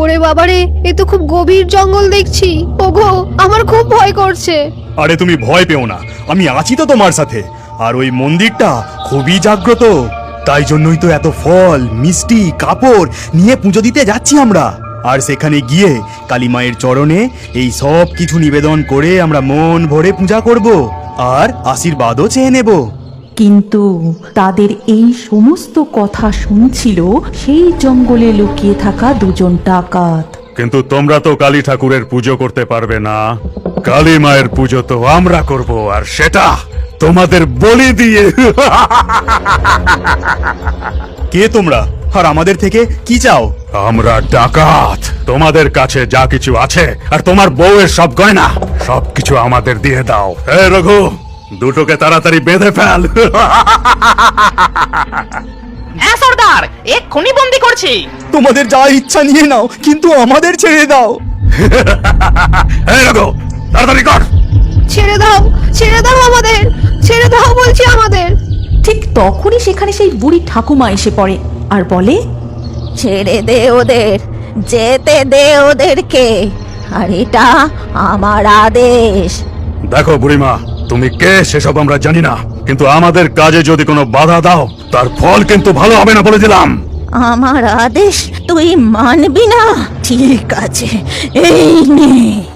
ওরে বাবারে, এ তো খুব গভীর জঙ্গল দেখছি। ওগো, আমার খুব ভয় করছে। আরে তুমি ভয় পেও না, আমি আছি তো তোমার সাথে। আর ওই মন্দিরটা খুবই জাগ্রত, তাই জন্যই তো এত ফল, মিষ্টি, কাপড় নিয়ে পুজো দিতে যাচ্ছি আমরা। আর সেখানে গিয়ে কালী মায়ের চরণে এই সব কিছু নিবেদন করে আমরা মন ভরে পূজা করব, আর আশীর্বাদও চেয়ে নেব। কিন্তু তাদের এই সমস্ত কথা শুনছিল সেই জঙ্গলে লুকিয়ে থাকা দুজন ডাকাত। কিন্তু তোমরা তো কালী ঠাকুরের পুজো করতে পারবে না। কালী মায়ের পুজো তো আমরা করব আর সেটা তোমাদের বলি দিয়ে। কে তোমরা? আর আমাদের থেকে কি চাও? আমরা ডাকাত। তোমাদের কাছে যা কিছু আছে আর তোমার বউয়ের সব গয়না সব কিছু আমাদের দিয়ে দাও। এ রঘু! দুটোকে তাড়াতাড়ি বেঁধে ফেল। হ্যাঁ সর্দার এক্ষুনি বন্দি করছি। তোমাদের যা ইচ্ছা নিয়ে নাও কিন্তু আমাদের ছেড়ে দাও। তাড়াতাড়ি কর। ছেড়ে দাও ছেড়ে দাও আমাদের ছেড়ে দাও বলছি আমাদের। ঠিক তখনই সেখানে সেই বুড়ি ঠাকুমা এসে পড়ে আর বলে ছেড়ে দে ওদের যেতে দে ওদেরকে আর এটা আমার আদেশ। দেখো বুড়িমা তুমি কে সেসব আমরা জানি না। কিন্তু আমাদের কাজে যদি কোনো বাধা দাও তার ফল কিন্তু ভালো হবে না বলে দিলাম। আমার আদেশ তুই মানবি না। ঠিক আছে এই নে।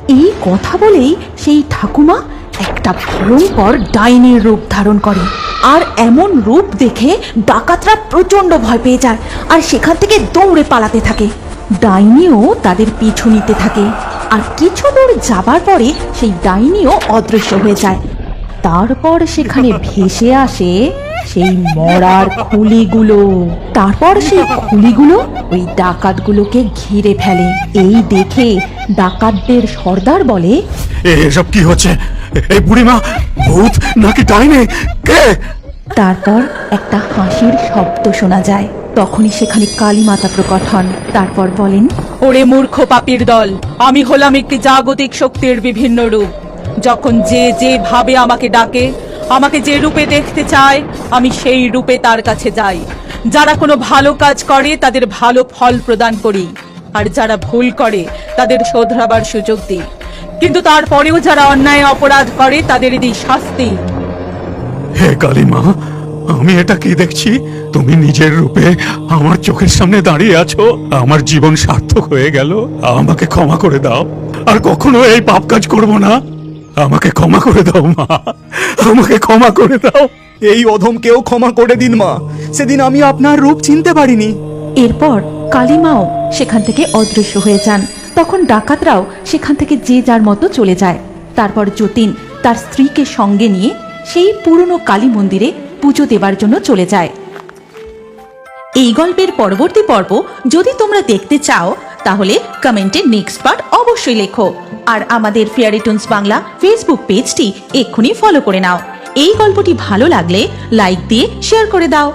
এই কথা বলেই সেই ঠাকুমা একটা ভয়ঙ্কর ডাইনির রূপ ধারণ করে। আর এমন রূপ দেখে ডাকাতরা প্রচণ্ড ভয় পেয়ে যায় আর সেখান থেকে দৌড়ে পালাতে থাকে। ডাইনিও তাদের পিছু নিতে থাকে। আর কিছু দূর যাবার পরে সেই ডাইনিও অদৃশ্য হয়ে যায়। তারপর সেখানে ভেসে আসে সেই মরার খুলিগুলো। তারপর সেই খুলিগুলো ওই ডাকাতগুলোকে ঘিরে ফেলে। এই দেখে ডাকাতদের সর্দার বলে এ, এসব কি হচ্ছে? এই বুড়িমা ভূত নাকি ডাইনে? কে? তারপর একটা হাসির শব্দ শোনা যায়। তখনই সেখানে কালী মাতা প্রকট হন। তারপর বলেন ওরে মূর্খ পাপির দল আমি হলাম একটি জাগতিক শক্তির বিভিন্ন রূপ। যখন যে যে ভাবে আমাকে ডাকে, আমাকে যে রূপে দেখতে চায়, আমি সেই রূপে তার কাছে যাই। যারা কোনো ভালো কাজ করে, তাদের ভালো ফল প্রদান করি। আর যারা ভুল করে, তাদের শোধরাবার সুযোগ দিই। কিন্তু তারপরেও যারা অন্যায় অপরাধ করে, তাদের দিই শাস্তি। হে কালিমা, আমি এটা কি দেখছি? তুমি নিজের রূপে আমার চোখের সামনে দাঁড়িয়ে আছো। আমার জীবন সার্থক হয়ে গেল। আমাকে ক্ষমা করে দাও। আর কখনো এই পাপ কাজ করব না। আমাকে ক্ষমা করে দাও মা। আমাকে ক্ষমা করে দাও। এই অধমকেও ক্ষমা করে দিন মা। সেদিন আমি আপনার রূপ চিনতে পারিনি। এরপর কালীমাও সেখান থেকে অদৃশ্য হয়ে যান। তখন ডাকাতরাও সেখান থেকে যে যার মতো চলে যায়। তারপর যতীন তার স্ত্রীকে সঙ্গে নিয়ে সেই পুরনো কালী মন্দিরে পুজো দেবার জন্য চলে যায়। এই গল্পের পরবর্তী পর্ব যদি তোমরা দেখতে চাও তাহলে কমেন্টে নেক্সট পার্ট অবশ্যই লেখো। আর আমাদের ফেয়ারি টুনস বাংলা ফেসবুক পেজটি এক্ষুনি ফলো করে নাও। এই গল্পটি ভালো লাগলে লাইক দিয়ে শেয়ার করে দাও।